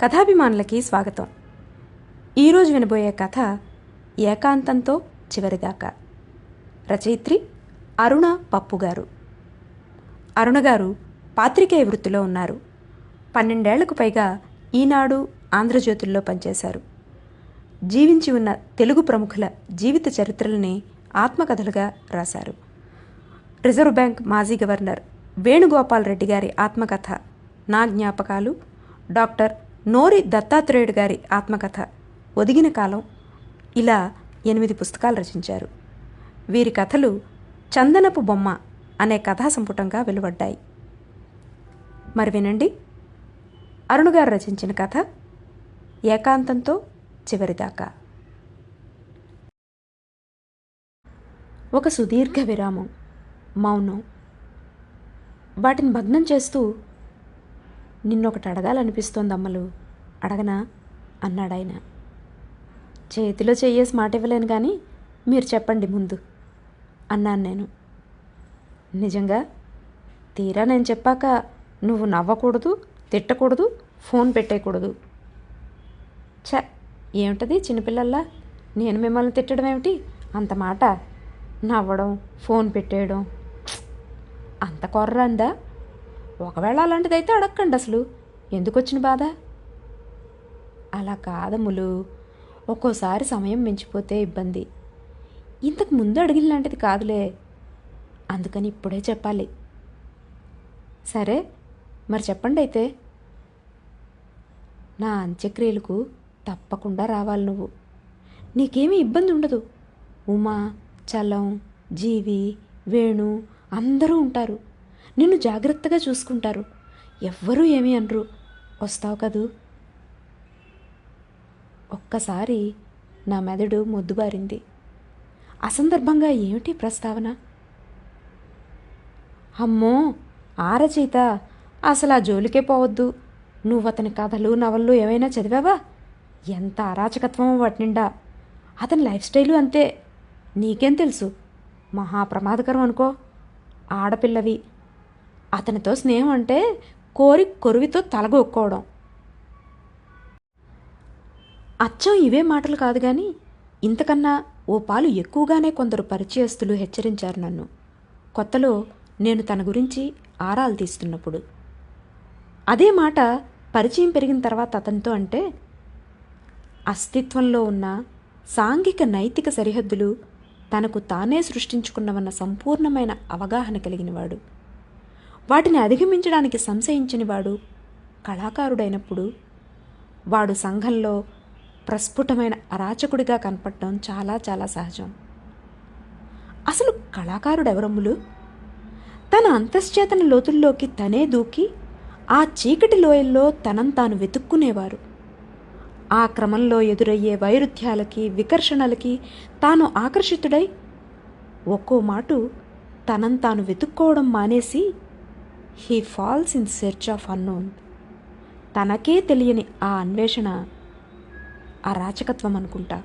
కథాభిమానులకి స్వాగతం. ఈరోజు వినబోయే కథ ఏకాంతంతో చివరిదాకా. రచయిత్రి అరుణ పప్పు గారు అరుణ గారు పాత్రికేయ వృత్తిలో ఉన్నారు. పన్నెండేళ్ళకు పైగా ఈనాడు ఆంధ్రజ్యోతుల్లో పనిచేశారు. జీవించి ఉన్న తెలుగు ప్రముఖుల జీవిత చరిత్రలని ఆత్మకథలుగా రాశారు. రిజర్వ్ బ్యాంక్ మాజీ గవర్నర్ వేణుగోపాల్ రెడ్డి గారి ఆత్మకథ నా జ్ఞాపకాలు డాక్టర్ నోరి దత్తాత్రేయుడు గారి ఆత్మకథ ఒదిగిన కాలం ఇలా ఎనిమిది పుస్తకాలు రచించారు. వీరి కథలు చందనపు బొమ్మ అనే కథా సంపుటంగా వెలువడ్డాయి. మరి వినండి. అరుణ్ గారు రచించిన కథ ఏకాంతంతో చివరిదాకా. ఒక సుదీర్ఘ విరామం మౌనం. వాటిని భగ్నం చేస్తూ నిన్నొకటి అడగాలనిపిస్తోంది అమ్మలు. అడగనా? అన్నాడాయన చేతిలో చెయ్యేసి మాట ఇవ్వలేను కానీ మీరు చెప్పండి ముందు అన్నాను నేను. నిజంగా? తీరా నేను చెప్పాక నువ్వు నవ్వకూడదు తిట్టకూడదు ఫోన్ పెట్టేయకూడదు. ఛ! ఏమిటది చిన్నపిల్లల్లా? నేను మిమ్మల్ని తిట్టడం ఏమిటి? అంత మాట? నవ్వడం ఫోన్ పెట్టేయడం. అంత కొర్రందా ఒకవేళ అలాంటిదైతే అడగండి అసలు. ఎందుకు వచ్చిన బాధ? అలా కాదములు ఒక్కోసారి సమయం మించిపోతే ఇబ్బంది. ఇంతకు ముందు అడిగిన లాంటిది కాదులే. అందుకని ఇప్పుడే చెప్పాలి. సరే మరి చెప్పండి అయితే. నా అంత్యక్రియలకు తప్పకుండా రావాలి నువ్వు. నీకేమీ ఇబ్బంది ఉండదు. ఉమా చలం జీవి వేణు అందరూ ఉంటారు. నిన్ను జాగ్రత్తగా చూసుకుంటారు. ఎవ్వరూ ఏమీ అనరు. వస్తావు కదూ? ఒక్కసారి నా మెదడు మొద్దుబారింది. అసందర్భంగా ఏమిటి ప్రస్తావన? అమ్మో! ఆరచేత! అసలు ఆ జోలికే పోవద్దు. నువ్వు అతని కథలు నవళ్ళు ఏమైనా చదివావా? ఎంత అరాచకత్వమో వాటి నిండా. అతని లైఫ్ స్టైలు అంతే. నీకేం తెలుసు? మహా ప్రమాదకరం అనుకో. ఆడపిల్లవి. అతనితో స్నేహం అంటే కోరి కొరువితో తలగొక్కోవడం అచ్చం ఇవే మాటలు కాదు కానీ ఇంతకన్నా ఓ పాలు ఎక్కువగానే కొందరు పరిచయస్తులు హెచ్చరించారు నన్ను. కొత్తలో నేను తన గురించి ఆరాలు తీస్తున్నప్పుడు. అదే మాట పరిచయం పెరిగిన తర్వాత అతనితో అంటే అస్తిత్వంలో ఉన్న సాంఘిక నైతిక సరిహద్దులు తనకు తానే సృష్టించుకున్నవన్న సంపూర్ణమైన అవగాహన కలిగినవాడు. వాటిని అధిగమించడానికి సంశయించనివాడు కళాకారుడైనప్పుడు వాడు సంఘంలో ప్రస్ఫుటమైన అరాచకుడిగా కనపడటం చాలా చాలా సహజం. అసలు కళాకారుడెవరమ్ములు? తన అంతశ్చేతన లోతుల్లోకి తనే దూకి ఆ చీకటి లోయల్లో తనం తాను వెతుక్కునేవారు. ఆ క్రమంలో ఎదురయ్యే వైరుధ్యాలకి వికర్షణలకి తాను ఆకర్షితుడై ఒక్కో మాటు తనం తాను వెతుక్కోవడం మానేసి he falls in search of unknown తనకే తెలియని ఆ అన్వేషణ అరాచకత్వం అనుకుంటా.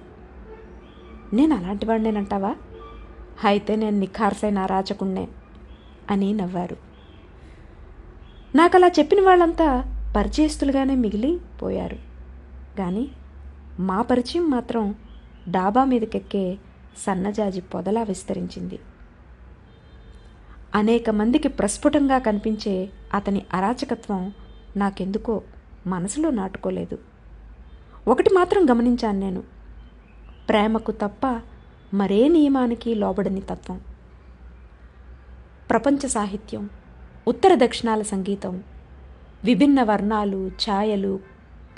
నేను అలాంటి వాడినేనంటావా? అయితే నేను నిఖార్సైన అరాచకుణ్ణే అని నవ్వారు. నాకు అలా చెప్పిన వాళ్ళంతా పరిచయస్తులుగానే మిగిలిపోయారు కానీ మా పరిచయం మాత్రం డాబా మీదకెక్కే సన్నజాజి పొదలా విస్తరించింది. అనేక మందికి ప్రస్ఫుటంగా కనిపించే అతని అరాచకత్వం నాకెందుకో మనసులో నాటుకోలేదు. ఒకటి మాత్రం గమనించాను నేను. ప్రేమకు తప్ప మరే నియమానికి లోబడని తత్వం. ప్రపంచ సాహిత్యం ఉత్తర దక్షిణాల సంగీతం విభిన్న వర్ణాలు ఛాయలు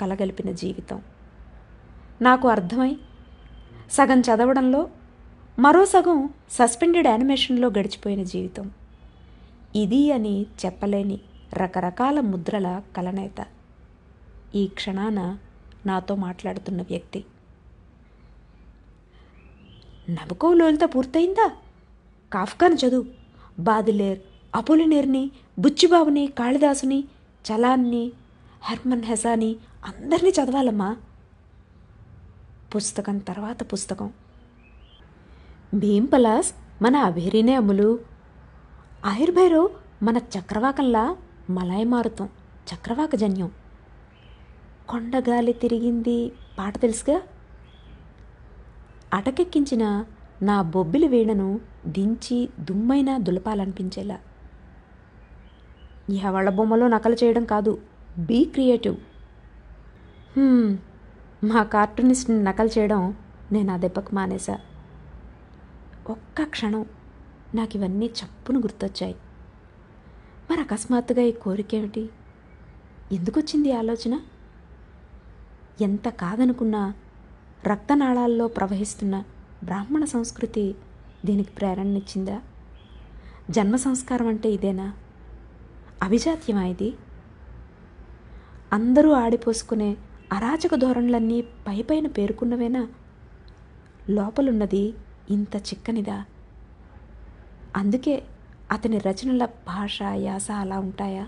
కలగలిపిన జీవితం. నాకు అర్థమై సగం చదవడంలో మరో సగం సస్పెండెడ్ యానిమేషన్లో గడిచిపోయిన జీవితం. ఇది అని చెప్పలేని రకరకాల ముద్రల కలనేత. ఈ క్షణాన నాతో మాట్లాడుతున్న వ్యక్తి. నబుకో లోలిత పూర్తయిందా? కాఫ్కాన్ చదువు. బాదిలేర్ అపోలినేర్ని బుచ్చిబాబుని కాళిదాసుని చలాన్ని హెర్మన్ హెసాని అందరినీ చదవాలమ్మా. పుస్తకం తర్వాత పుస్తకం. భీంపలాస్ పలాస్ మన అభిరినే అమ్ములు ఆయుర్భైరో మన చక్రవాకంలా మలాయమారుతం చక్రవాక జన్యం. కొండగాలి తిరిగింది. పాట తెలుసుగా? అటకెక్కించిన నా బొబ్బిలి వీణను దించి దుమ్మైనా దులపాలనిపించేలా. ఎవళ్ళ బొమ్మలో నకలు చేయడం కాదు. Be creative. మా కార్టూనిస్ట్ని నకలు చేయడం నేను ఆ దెబ్బకు మానేశా. ఒక్క క్షణం. నాకు ఇవన్నీ చప్పును గుర్తొచ్చాయి. మరి అకస్మాత్తుగా ఈ కోరిక ఏమిటి? ఎందుకొచ్చింది వచ్చింది ఆలోచన? ఎంత కాదనుకున్నా రక్తనాళాల్లో ప్రవహిస్తున్న బ్రాహ్మణ సంస్కృతి దీనికి ప్రేరణనిచ్చిందా? జన్మ సంస్కారం అంటే ఇదేనా? అభిజాత్యమా ఇది? అందరూ ఆడిపోసుకునే అరాచక ధోరణులన్నీ పైపైన పేర్కొన్నవేనా? లోపలున్నది ఇంత చిక్కనిదా? అందుకే అతని రచనల భాష యాస అలా ఉంటాయా?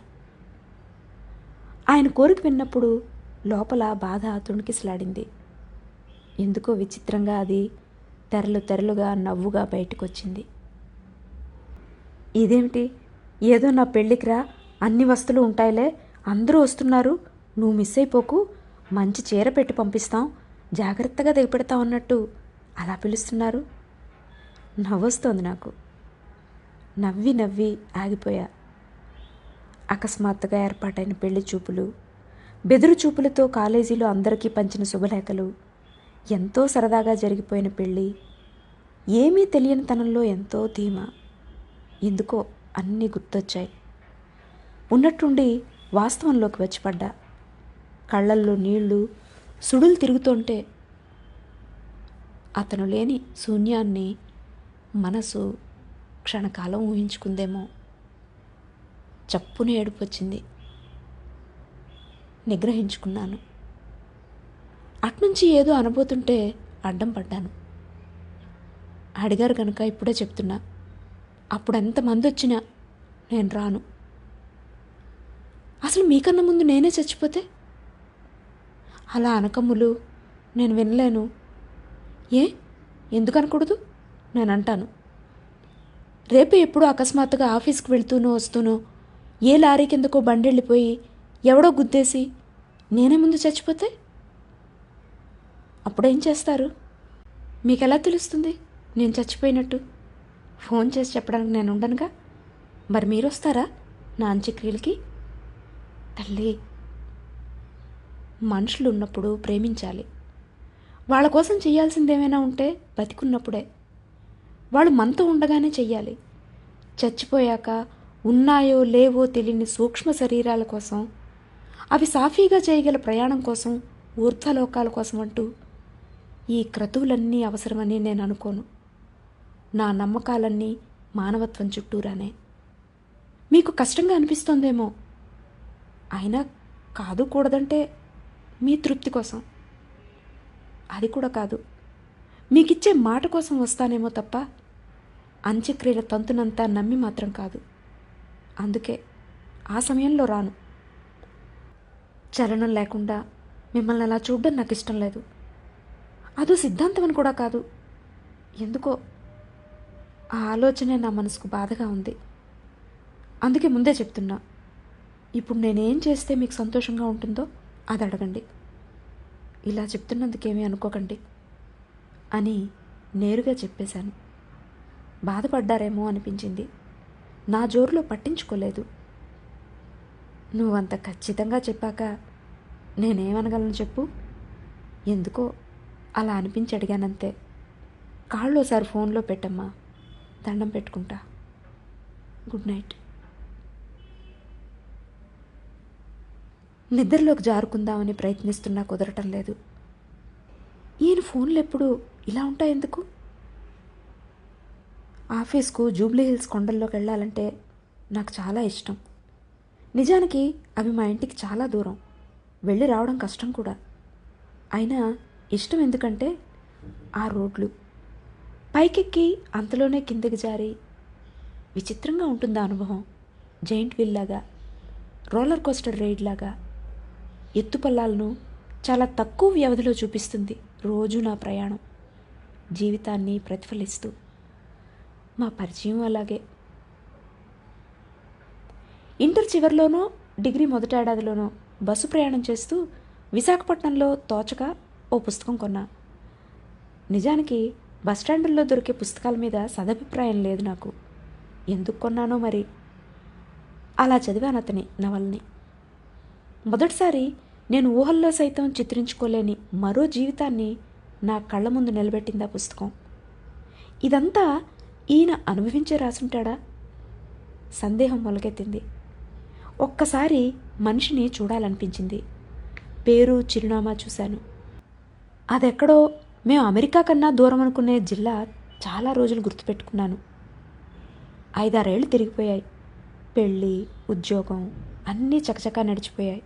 ఆయన కోరిక విన్నప్పుడు లోపల బాధ తుణికిసలాడింది. ఎందుకో విచిత్రంగా అది తెరలు తెరలుగా నవ్వుగా బయటకొచ్చింది. ఇదేమిటి ఏదో నా పెళ్ళికిరా అన్ని వస్తువులు ఉంటాయిలే అందరూ వస్తున్నారు నువ్వు మిస్ అయిపోకు మంచి చీర పెట్టి పంపిస్తాం జాగ్రత్తగా దిగపెడతాం అన్నట్టు అలా పిలుస్తున్నారు. నవ్వొస్తోంది నాకు. నవ్వి నవ్వి ఆగిపోయా. అకస్మాత్తుగా ఏర్పాటైన పెళ్ళి చూపులు బెదురు చూపులతో కాలేజీలో అందరికీ పంచిన శుభలేఖలు ఎంతో సరదాగా జరిగిపోయిన పెళ్ళి ఏమీ తెలియని తనంలో ఎంతో ధీమా. ఎందుకో అన్నీ గుర్తొచ్చాయి. ఉన్నట్టుండి వాస్తవంలోకి వచ్చి పడ్డా. కళ్ళల్లో నీళ్ళు సుడులు తిరుగుతుంటే అతను లేని శూన్యాన్ని మనసు క్షణకాలం ఊహించుకుందేమో. చప్పున ఏడుపు వచ్చింది నిగ్రహించుకున్నాను. అట్నుంచి ఏదో అనబోతుంటే అడ్డం పడ్డాను. అడిగారు కనుక ఇప్పుడే చెప్తున్నా. అప్పుడు ఎంతమంది వచ్చినా నేను రాను. అసలు మీకన్నా ముందు నేనే చచ్చిపోతే? అలా అనకమ్ములు నేను వినలేను. ఏ? ఎందుకు అనకూడదు నేను అంటాను రేపు ఎప్పుడు అకస్మాత్తుగా ఆఫీస్కి వెళ్తూనో వస్తూనో ఏ లారీ కిందకో బండి వెళ్ళిపోయి ఎవడో గుద్దేసి నేనే ముందు చచ్చిపోతే? అప్పుడేం చేస్తారు? మీకు ఎలా తెలుస్తుంది? నేను చచ్చిపోయినట్టు. ఫోన్ చేసి చెప్పడానికి నేను ఉండనుగా? మరి మీరు వస్తారా నా అంత్యక్రియలకి? తల్లి మనుషులు ఉన్నప్పుడు ప్రేమించాలి. వాళ్ళ కోసం చేయాల్సింది ఏమైనా ఉంటే బతికున్నప్పుడే. వాళ్ళు మనతో ఉండగానే చెయ్యాలి. చచ్చిపోయాక ఉన్నాయో లేవో తెలియని సూక్ష్మ శరీరాల కోసం అవి సాఫీగా చేయగల ప్రయాణం కోసం ఊర్ధ్వలోకాల కోసం అంటూ ఈ క్రతువులన్నీ అవసరమని నేను అనుకోను. నా నమ్మకాలన్నీ మానవత్వం చుట్టూరానే. మీకు కష్టంగా అనిపిస్తోందేమో? అయినా కాదు కూడదంటే మీ తృప్తి కోసం. అది కూడా కాదు. మీకిచ్చే మాట కోసం వస్తానేమో తప్ప అంత్యక్రియల తంతునంతా నమ్మి మాత్రం కాదు. అందుకే ఆ సమయంలో రాను. చలనం లేకుండా మిమ్మల్ని అలా చూడడం నాకు ఇష్టం లేదు. అదో సిద్ధాంతం అని కూడా కాదు. ఎందుకో ఆ ఆలోచనే నా మనసుకు బాధగా ఉంది. అందుకే ముందే చెప్తున్నా. ఇప్పుడు నేనేం చేస్తే మీకు సంతోషంగా ఉంటుందో అది అడగండి. ఇలా చెప్తున్నందుకేమీ అనుకోకండి అని నేరుగా చెప్పేశాను. బాధపడ్డారేమో అనిపించింది. నా జోరులో పట్టించుకోలేదు. నువ్వంత ఖచ్చితంగా చెప్పాక నేనేమనగలను చెప్పు? ఎందుకో అలా అనిపించి అడిగానంతే. కాళ్ళు ఒకసారి ఫోన్లో పెట్టమ్మా. దండం పెట్టుకుంటా. Good night. నిద్రలోకి జారుకుందామని ప్రయత్నిస్తున్నా కుదరటం లేదు. ఈయన ఫోన్లు ఎప్పుడు ఇలా ఉంటాయి ఎందుకు? ఆఫీస్కు జూబ్లీ హిల్స్ కొండల్లోకి వెళ్ళాలంటే నాకు చాలా ఇష్టం. నిజానికి అవి మా ఇంటికి చాలా దూరం. వెళ్ళి రావడం కష్టం కూడా. అయినా ఇష్టం ఎందుకంటే ఆ రోడ్లు. పైకెక్కి అంతలోనే కిందకి జారి విచిత్రంగా ఉంటుంది ఆ అనుభవం. జైంట్ వీల్ లాగా రోలర్ కోస్టర్ రైడ్ లాగా. ఎత్తుపల్లాలను చాలా తక్కువ వ్యవధిలో చూపిస్తుంది రోజు నా ప్రయాణం. జీవితాన్ని ప్రతిఫలిస్తూ. మా పరిచయం అలాగే. ఇంటర్ చివరిలోనో డిగ్రీ మొదటి ఏడాదిలోనో బస్సు ప్రయాణం చేస్తూ విశాఖపట్నంలో తోచక ఓ పుస్తకం కొన్నా. నిజానికి బస్టాండుల్లో దొరికే పుస్తకాల మీద సదభిప్రాయం లేదు నాకు. ఎందుకు కొన్నానో మరి? అలా చదివాను అతని నవల్ని. మొదటిసారి నేను ఊహల్లో సైతం చిత్రించుకోలేని మరో జీవితాన్ని నా కళ్ళ ముందు నిలబెట్టింది ఆ పుస్తకం. ఇదంతా ఈయన అనుభవించే రాసుంటాడా? సందేహం మొలకెత్తింది. ఒక్కసారి మనిషిని చూడాలనిపించింది. పేరు చిరునామా చూశాను. అదెక్కడో మేము అమెరికా కన్నా దూరం అనుకునే జిల్లా చాలా రోజులు గుర్తుపెట్టుకున్నాను. ఐదారేళ్ళు తిరిగిపోయాయి. పెళ్ళి ఉద్యోగం అన్నీ చకచకా నడిచిపోయాయి.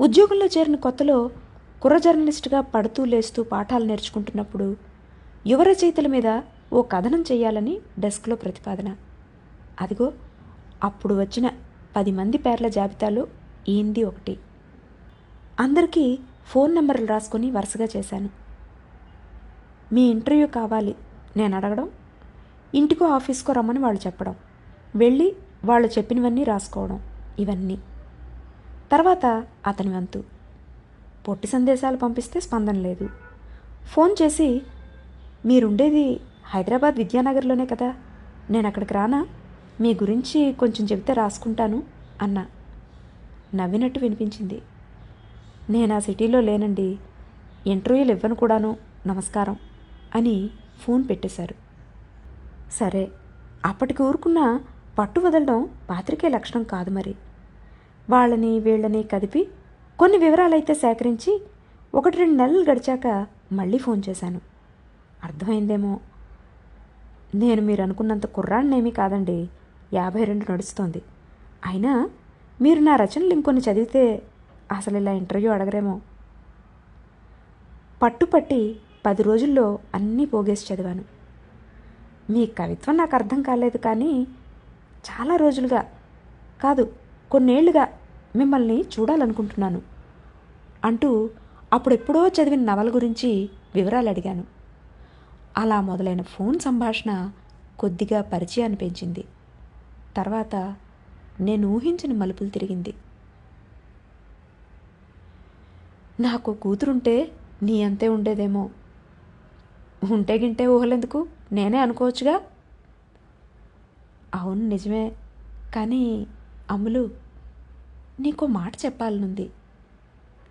ఉద్యోగంలో చేరిన కొత్తలో కుర్ర జర్నలిస్ట్గా పడుతూ లేస్తూ పాఠాలు నేర్చుకుంటున్నప్పుడు యువ రచయితల మీద ఓ కథనం చేయాలని డెస్క్లో ప్రతిపాదన. అదిగో అప్పుడు వచ్చిన పది మంది పేర్ల జాబితాలో ఈంది ఒకటి. అందరికీ ఫోన్ నెంబర్లు రాసుకొని వరుసగా చేశాను. మీ ఇంటర్వ్యూ కావాలి నేను అడగడం ఇంటికో ఆఫీస్కో రమ్మని వాళ్ళు చెప్పడం వెళ్ళి వాళ్ళు చెప్పినవన్నీ రాసుకోవడం ఇవన్నీ. తర్వాత అతని వంతు. పొట్టి సందేశాలు పంపిస్తే స్పందన లేదు. ఫోన్ చేసి మీరుండేది హైదరాబాద్ విద్యానగర్లోనే కదా? నేను అక్కడికి రానా? మీ గురించి కొంచెం చెబితే రాసుకుంటాను అన్నా. నవ్వినట్టు వినిపించింది. నేను ఆ సిటీలో లేనండి. ఇంటర్వ్యూలు ఇవ్వను కూడాను నమస్కారం అని ఫోన్ పెట్టేశారు. సరే అప్పటికి ఊరుకున్న పట్టు వదలడం పాత్రికే లక్షణం కాదు మరి. వాళ్ళని వీళ్ళని కదిపి కొన్ని వివరాలైతే సేకరించి ఒకటి రెండు నెలలు గడిచాక మళ్ళీ ఫోన్ చేశాను. అర్థమైందేమో? నేను మీరు అనుకున్నంత కుర్రాన్నేమీ కాదండి. యాభై రెండు నడుస్తోంది. అయినా మీరు నా రచనలు ఇంకొన్ని చదివితే అసలు ఇలా ఇంటర్వ్యూ అడగరేమో. పట్టుపట్టి పది రోజుల్లో అన్నీ పోగేసి చదివాను. మీ కవిత్వం నాకు అర్థం కాలేదు కానీ చాలా రోజులుగా కాదు కొన్నేళ్ళుగా మిమ్మల్ని చూడాలనుకుంటున్నాను అంటూ అప్పుడెప్పుడో చదివిన నవల గురించి వివరాలు అడిగాను. అలా మొదలైన ఫోన్ సంభాషణ కొద్దిగా పరిచయాన్ని పెంచింది. తర్వాత నేను ఊహించిన మలుపులు తిరిగింది. నాకు కూతురుంటే నీ అంతే ఉండేదేమో. ఉంటే గింటే ఊహలెందుకు? నేనే అనుకోవచ్చుగా? అవును నిజమే. కానీ అమ్ములు నీకో మాట చెప్పాలనుంది.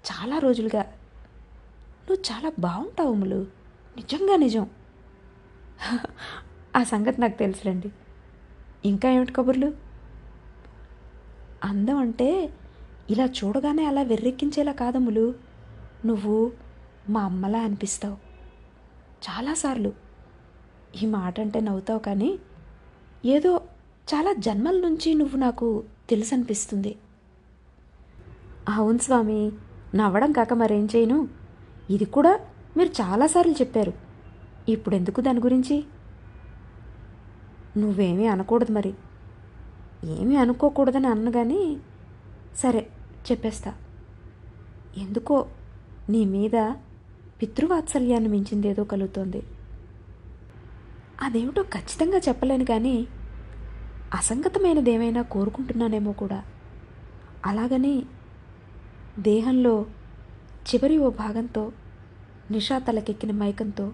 చాలా రోజులుగా. నువ్వు చాలా బాగుంటావు అమ్ములు. నిజంగా నిజం. ఆ సంగతి నాకు తెలుసులేండి ఇంకా ఏమిటి కబుర్లు? అందం అంటే ఇలా చూడగానే అలా వెర్రెక్కించేలా కాదమ్ములు నువ్వు మా అమ్మలా అనిపిస్తావు. చాలాసార్లు ఈ మాట అంటే నవ్వుతావు కానీ ఏదో చాలా జన్మల నుంచి నువ్వు నాకు తెలుసు అనిపిస్తుంది అవును స్వామి నవ్వడం కాక మరేం చేయను. ఇది కూడా మీరు చాలాసార్లు చెప్పారు. ఇప్పుడు ఎందుకు దాని గురించి? నువ్వేమీ అనకూడదు మరి. ఏమీ అనుకోకూడదని అన్న కానీ సరే చెప్పేస్తా. ఎందుకో నీ మీద పితృవాత్సల్యాన్ని మించిందేదో కలుగుతోంది. అదేమిటో ఖచ్చితంగా చెప్పలేను కానీ అసంగతమైనదేమైనా కోరుకుంటున్నానేమో కూడా. అలాగని దేహంలో చివరి ఓ భాగంతో నిషా తలకెక్కిన మైకంతో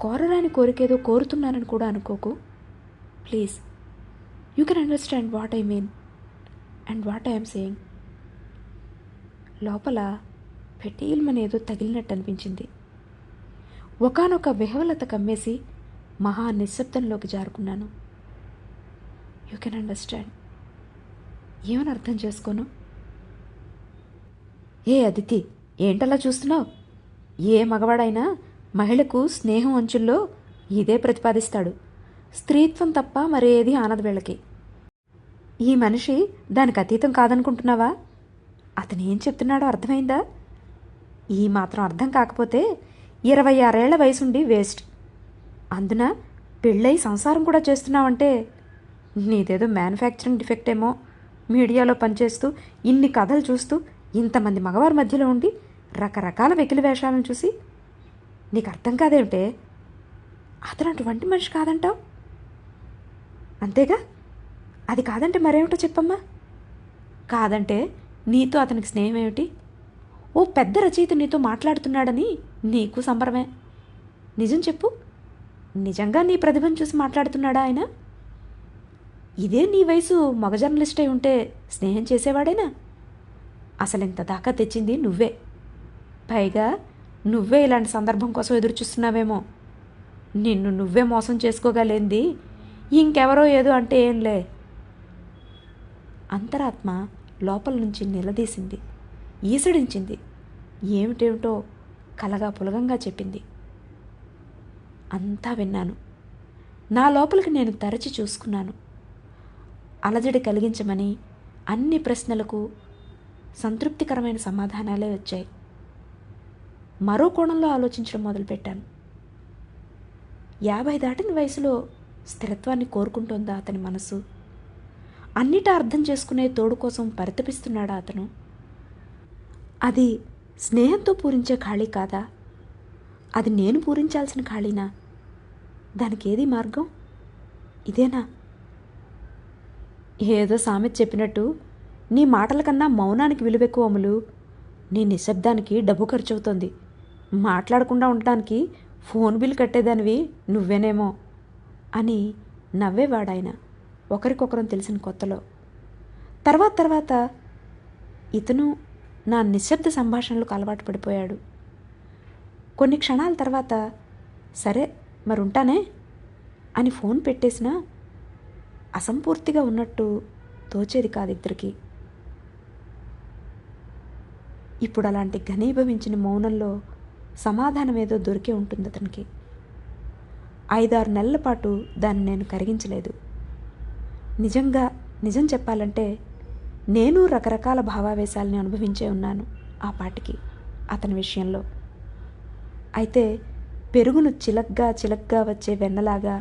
కోరరాని కోరికేదో కోరుతున్నానని కూడా అనుకోకు. Please you can understand what I mean and what I'm saying లోపల పెటీల్మని ఏదో తగిలినట్టు అనిపించింది ఒకనొక విహవలత కమ్మేసి మహా నిశ్శబ్దంలోకి జారుకున్నాను. యూ కెన్ అండర్స్టాండ్ ఏమని అర్థం చేసుకోను? ఏ అదితి ఏంటలా చూస్తున్నావు? ఏ మగవాడైనా మహిళకు స్నేహం అంచుల్లో ఇదే ప్రతిపాదిస్తాడు. స్త్రీత్వం తప్ప మరేది ఆనదు వీళ్ళకి. ఈ మనిషి దానికి అతీతం కాదనుకుంటున్నావా? అతను ఏం చెప్తున్నాడో అర్థమైందా? ఈ మాత్రం అర్థం కాకపోతే ఇరవై ఆరేళ్ళ వయసుండి వేస్ట్. అందున పెళ్ళై సంసారం కూడా చేస్తున్నావంటే నీదేదో మ్యానుఫ్యాక్చరింగ్ డిఫెక్ట్ ఏమో మీడియాలో పనిచేస్తూ ఇన్ని కథలు చూస్తూ ఇంతమంది మగవారి మధ్యలో ఉండి రకరకాల వెకిలి వేషాలను చూసి నీకు అర్థం కాదేమిటే? అతను అటువంటి మనిషి కాదంటావు? అంతేగా? అది కాదంటే మరేమిటో చెప్పమ్మా. కాదంటే నీతో అతనికి స్నేహం ఏమిటి ఓ పెద్ద రచయిత నీతో మాట్లాడుతున్నాడని నీకు సంబరమే. నిజం చెప్పు. నిజంగా నీ ప్రతిభను చూసి మాట్లాడుతున్నాడా ఆయన? ఇదే నీ వయసు మగ జర్నలిస్ట్ అయి ఉంటే స్నేహం చేసేవాడేనా? అసలు ఇంత దాకా తెచ్చింది నువ్వే. పైగా నువ్వే ఇలాంటి సందర్భం కోసం ఎదురు చూస్తున్నావేమో నిన్ను నువ్వే మోసం చేసుకోగలేంది. ఇంకెవరో ఏదో అంటే ఏంలే. అంతరాత్మ లోపల నుంచి నిలదీసింది. ఈసడించింది. ఏమిటేమిటో కలగా పులగంగా చెప్పింది. అంతా విన్నాను. నా లోపలికి నేను తరచి చూసుకున్నాను. అలజడి కలిగించమని అన్ని ప్రశ్నలకు సంతృప్తికరమైన సమాధానాలే వచ్చాయి. మరో కోణంలో ఆలోచించడం మొదలుపెట్టాను. యాభై దాటిన వయసులో స్థిరత్వాన్ని కోరుకుంటోందా అతని మనసు? అన్నిటా అర్థం చేసుకునే తోడు కోసం పరితపిస్తున్నాడా అతను? అది స్నేహంతో పూరించే ఖాళీ కాదా? అది నేను పూరించాల్సిన ఖాళీనా? దానికి ఏది మార్గం? ఇదేనా? ఏదో సామెత చెప్పినట్టు నీ మాటల కన్నా మౌనానికి విలువెక్కువ అమలు నీ నిశ్శబ్దానికి డబ్బు ఖర్చు అవుతుంది మాట్లాడకుండా ఉండటానికి ఫోన్ బిల్ కట్టేదానివి నువ్వేనేమో అని నవ్వేవాడాయన. ఒకరికొకరం తెలిసిన కొత్తలో. తర్వాత తర్వాత ఇతను నా నిశ్శబ్ద సంభాషణలకు అలవాటు పడిపోయాడు. కొన్ని క్షణాల తర్వాత సరే మరి ఉంటానే అని ఫోన్ పెట్టేసినా అసంపూర్తిగా ఉన్నట్టు తోచేది కాదు ఇద్దరికి. ఇప్పుడు అలాంటి ఘనీభవించిన మౌనంలో సమాధానం ఏదో దొరికే ఉంటుంది అతనికి. ఐదారు నెలల పాటు దాన్ని నేను కరిగించలేదు. నిజంగా నిజం చెప్పాలంటే నేను రకరకాల భావావేశాలని అనుభవించే ఉన్నాను ఆ పాటికి అతని విషయంలో. అయితే పెరుగును చిలక్గా చిలక్గా వచ్చే వెన్నలాగా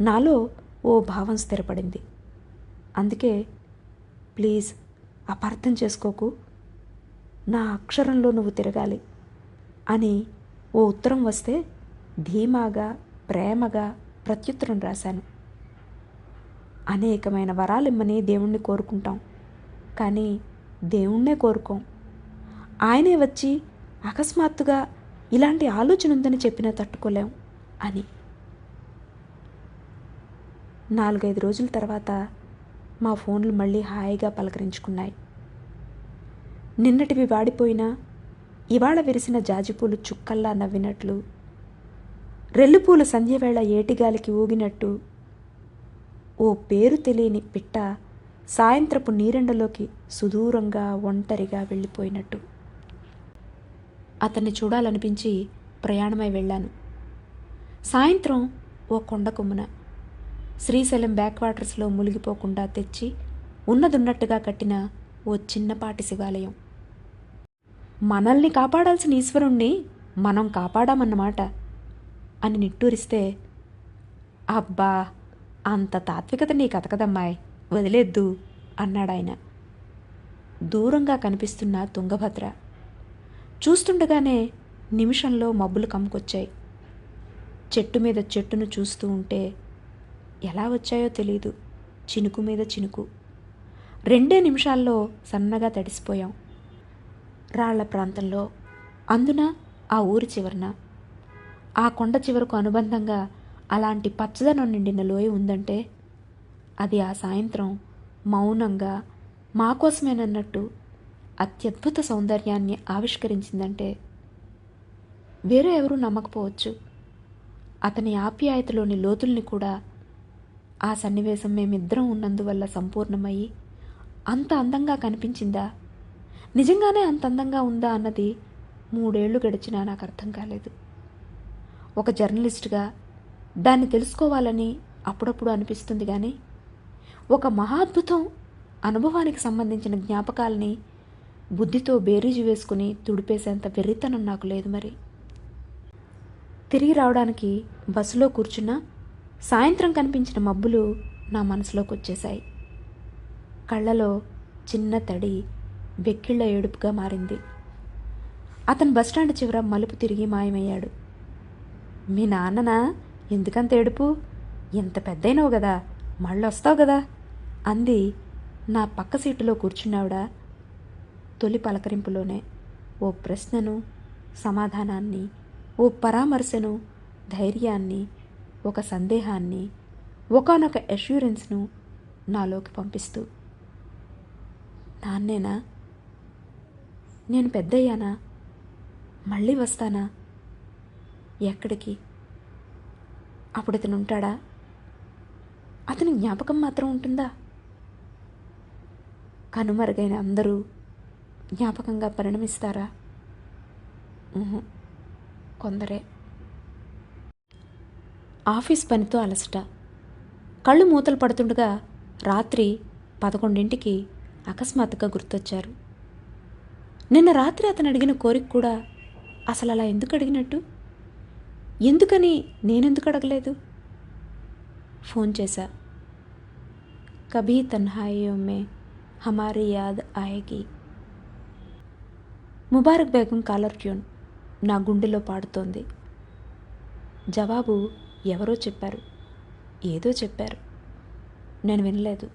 నాలో ఓ భావం స్థిరపడింది. అందుకే ప్లీజ్ అపార్థం చేసుకోకు. నా అక్షరంలో నువ్వు తిరగాలి. అని ఓ ఉత్తరం వస్తే ధీమాగా ప్రేమగా ప్రత్యుత్తరం రాశాను. అనేకమైన వరాలిమ్మని దేవుణ్ణి కోరుకుంటాం కానీ దేవుణ్ణే కోరుకోం. ఆయనే వచ్చి అకస్మాత్తుగా ఇలాంటి ఆలోచన ఉందని చెప్పినా తట్టుకోలేం అని. నాలుగైదు రోజుల తర్వాత మా ఫోన్లు మళ్ళీ హాయిగా పలకరించుకున్నాయి. నిన్నటివి వాడిపోయినా ఇవాళ విరిసిన జాజిపూలు చుక్కల్లా నవ్వినట్లు రెల్లుపూలు సంధ్యవేళ ఏటిగాలికి ఊగినట్టు ఓ పేరు తెలియని పిట్ట సాయంత్రపు నీరెండలోకి సుదూరంగా ఒంటరిగా వెళ్ళిపోయినట్టు. అతన్ని చూడాలనిపించి ప్రయాణమై వెళ్ళాను. సాయంత్రం ఓ కొండ కొమ్మున శ్రీశైలం బ్యాక్ వాటర్స్లో మునిగిపోకుండా తెచ్చి ఉన్నదున్నట్టుగా కట్టిన ఓ చిన్నపాటి శివాలయం. మనల్ని కాపాడాల్సిన ఈశ్వరుణ్ణి మనం కాపాడామన్నమాట అని నిట్టూరిస్తే అబ్బా అంత తాత్వికత నీ కథకదమ్మాయ్ వదిలేద్దు అన్నాడాయన. దూరంగా కనిపిస్తున్న తుంగభద్ర. చూస్తుండగానే నిమిషంలో మబ్బులు కమ్ముకొచ్చాయి. చెట్టు మీద చెట్టును చూస్తూ ఉంటే ఎలా వచ్చాయో తెలీదు. చినుకు మీద చినుకు. రెండే నిమిషాల్లో సన్నగా తడిసిపోయాం. రాళ్ళ ప్రాంతంలో. అందున ఆ ఊరి చివరన. ఆ కొండ చివరకు అనుబంధంగా అలాంటి పచ్చదనం నిండిన లోయ ఉందంటే అది ఆ సాయంత్రం మౌనంగా మా కోసమేనన్నట్టు అత్యద్భుత సౌందర్యాన్ని ఆవిష్కరించిందంటే వేరే ఎవరూ నమ్మకపోవచ్చు. అతని ఆప్యాయతలోని లోతుల్ని కూడా ఆ సన్నివేశం మేమిద్దరం ఉన్నందువల్ల సంపూర్ణమయ్యి అంత అందంగా కనిపించిందా? నిజంగానే అంత అందంగా ఉందా అన్నది మూడేళ్ళు గడిచినా నాకు అర్థం కాలేదు. ఒక జర్నలిస్ట్గా దాన్ని తెలుసుకోవాలని అప్పుడప్పుడు అనిపిస్తుంది కానీ ఒక మహాద్భుతం అనుభవానికి సంబంధించిన జ్ఞాపకాలని బుద్ధితో బేరీజు వేసుకుని తుడిపేసేంత వెర్రితనం నాకు లేదు మరి. తిరిగి రావడానికి బస్సులో కూర్చున్నా సాయంత్రం కనిపించిన మబ్బులు నా మనసులోకి వచ్చేశాయి కళ్ళలో చిన్న తడి వెక్కిళ్ళ ఏడుపుగా మారింది. అతను బస్టాండ్ చివర మలుపు తిరిగి మాయమయ్యాడు. మీ నాన్ననా? ఎందుకంత ఏడుపు? ఎంత పెద్దయినావు కదా మళ్ళీ వస్తావు కదా అంది నా పక్క సీటులో కూర్చున్నావిడ తొలి పలకరింపులోనే. ఓ ప్రశ్నను సమాధానాన్ని ఓ పరామర్శను ధైర్యాన్ని ఒక సందేహాన్ని ఒకనొక అష్యూరెన్స్ను నాలోకి పంపిస్తూ. నాన్నేనా? నేను పెద్దయ్యానా? మళ్ళీ వస్తానా? ఎక్కడికి? అప్పుడు అతను ఉంటాడా? అతని జ్ఞాపకం మాత్రం ఉంటుందా? కనుమరుగైన అందరూ జ్ఞాపకంగా పరిణమిస్తారా? కొందరే. ఆఫీస్ పనితో అలసట. కళ్ళు మూతలు పడుతుండగా రాత్రి పదకొండింటికి అకస్మాత్తుగా గుర్తొచ్చారు. నిన్న రాత్రి అతను అడిగిన కోరిక కూడా అసలు అలా ఎందుకు అడిగినట్టు? ఎందుకని నేనెందుకు అడగలేదు? ఫోన్ చేశా. కభీ తన్హాయియో మే హమారీ యాద్ ఆయేగి. ముబారక్ బేగం కాలర్ ట్యూన్ నా గుండెలో పాడుతోంది. జవాబు ఎవరో చెప్పారు. ఏదో చెప్పారు. నేను వినలేదు.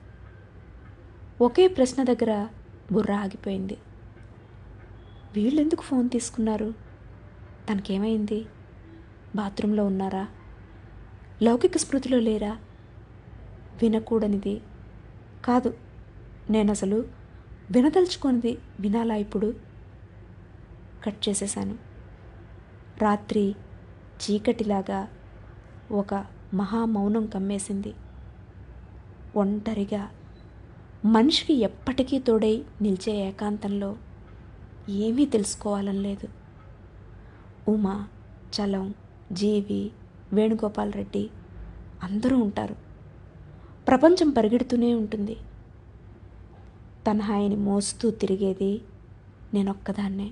ఒకే ప్రశ్న దగ్గర బుర్ర ఆగిపోయింది. వీళ్ళెందుకు ఫోన్ తీసుకున్నారు? తనకేమైంది? బాత్రూంలో ఉన్నారా? లౌకిక స్మృతిలో లేరా? వినకూడనిది. కాదు నేను అసలు వినదలుచుకోనిది వినాలా ఇప్పుడు? కట్ చేసేశాను. రాత్రి చీకటిలాగా ఒక మహామౌనం కమ్మేసింది. ఒంటరిగా మనిషికి ఎప్పటికీ తోడై నిలిచే ఏకాంతంలో ఏమీ తెలుసుకోవాలని లేదు. ఉమా చలం జీవి వేణుగోపాల్ రెడ్డి అందరూ ఉంటారు. ప్రపంచం పరిగెడుతూనే ఉంటుంది. తన్హాయిని మోస్తూ తిరిగేది నేనొక్కదాన్నే.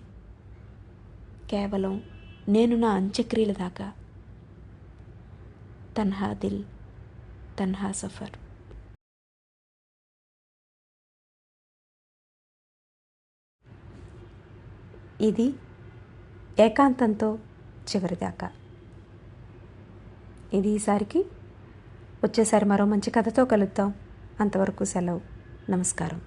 కేవలం నేను నా అంత్యక్రియల దాకా. తన్హా దిల్ తన్హా సఫర్. ఇది ఏకాంతంతో చివరిదాకా. ఇది ఈసారికి వచ్చేసారి మరో మంచి కథతో కలుద్దాం. అంతవరకు సెలవు. నమస్కారం.